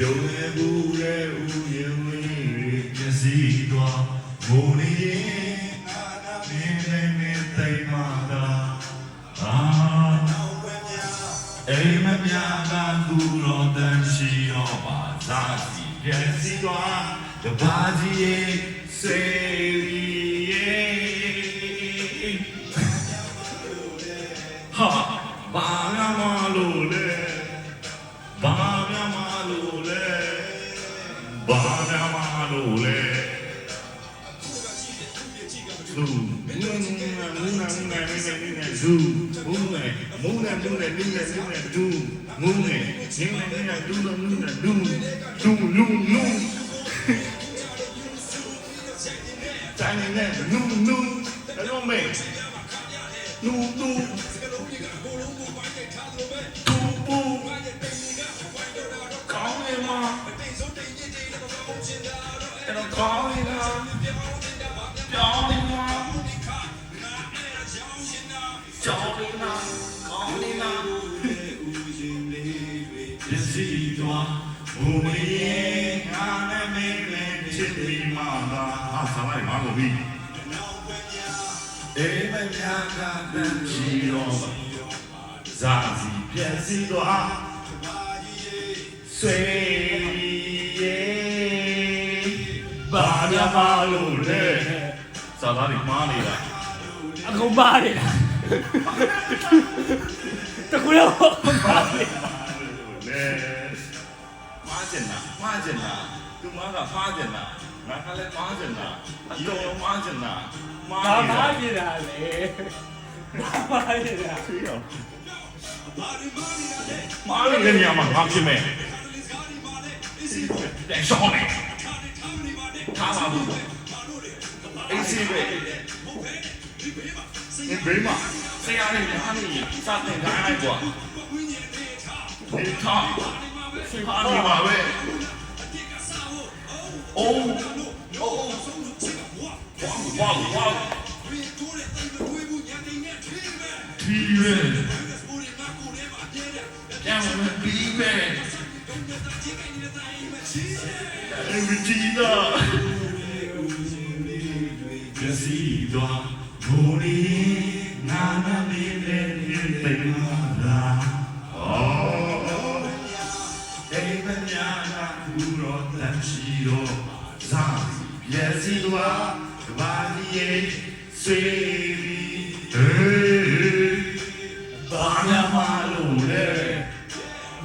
ပြုံးနေဘူးရဲ့ဦးရင်လေးမျက်စိတော့ငိုနေရင်အာနာမင်းနဲ့မင်းသိမ်းမာတာအာအိမ်မမြကသူတော်တန်ရှိတော့ပါသာစီမျက်စိတော့တပါးကြီးရဲ့စေ ဘာငါမလို့လဲသူမင်းမင်းမင်းမင်းမင်းမင်းမင်းသူမင်းနဲ့မင်းနဲ့မင်းနဲ့မင်းနဲ့မင်းနဲ့သူမင်းနဲ့နင်းနဲ့နင်းနဲ့သူနဲ့နင်းနဲ့သူသူလူလူတိုင်းနဲ့နူနူအဲ့လိုမဲနူနူတူပူကော ကောင်းနေတာပြောင်းနေမှာကြောင်းနေတာကောင်းနေတာဒီစီတော့ဘူမီငါနဲ့မင်းနဲ့ချစ်ပြီးမှသာဟာဆလိုက်မှာလို့ပြီအေးမညာကတန်ချီတော့ဇာစီပြည့်စည်သွားဆွေ လို့လဲဇာသားတွေမှားနေတာအကုန်ပါတယ်လားတခုတော့ပါတယ်လဲမှားကျင်တာမှားကျင်တာသူမကမှားကျင်တာငါကလည်းမှားကျင်တာအကုန်လုံးမှားကျင်တာမှားဘာနေမှတာပြတာလေဘာမှပြတာသိရောမားနေတဲ့နေရာမှာငါဖြစ်မယ်တဲ့ရှောင်းနေထားပါဘူးအေး စီပဲဒီဘေးမှာဆရာလေးညာနေစတဲ့ခိုင်းလိုက်ကွာဒီထားဆွေပါနေပါပဲအိုးအိုးဝါဝါဝါဒီရဲပြန်ဝင်ပြီးပဲအဲ့ဒီတီလာ ကစီတော့ဘူရီနာနာမင်းနဲ့ပြေးလာလာအော်အိမ်မညာကဘူရောတန်ရှိတော့ဇာပြည့်စည်တော့ဘာကြီးရဲ့ဆွေပြီးဟေးဘာညာမလို့လဲ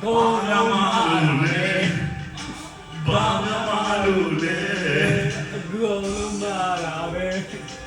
ကိုဘာယ်မှမလုပ်လဲဘာမှမလုပ်လဲ ဘူးလုံးမာတာပဲမာ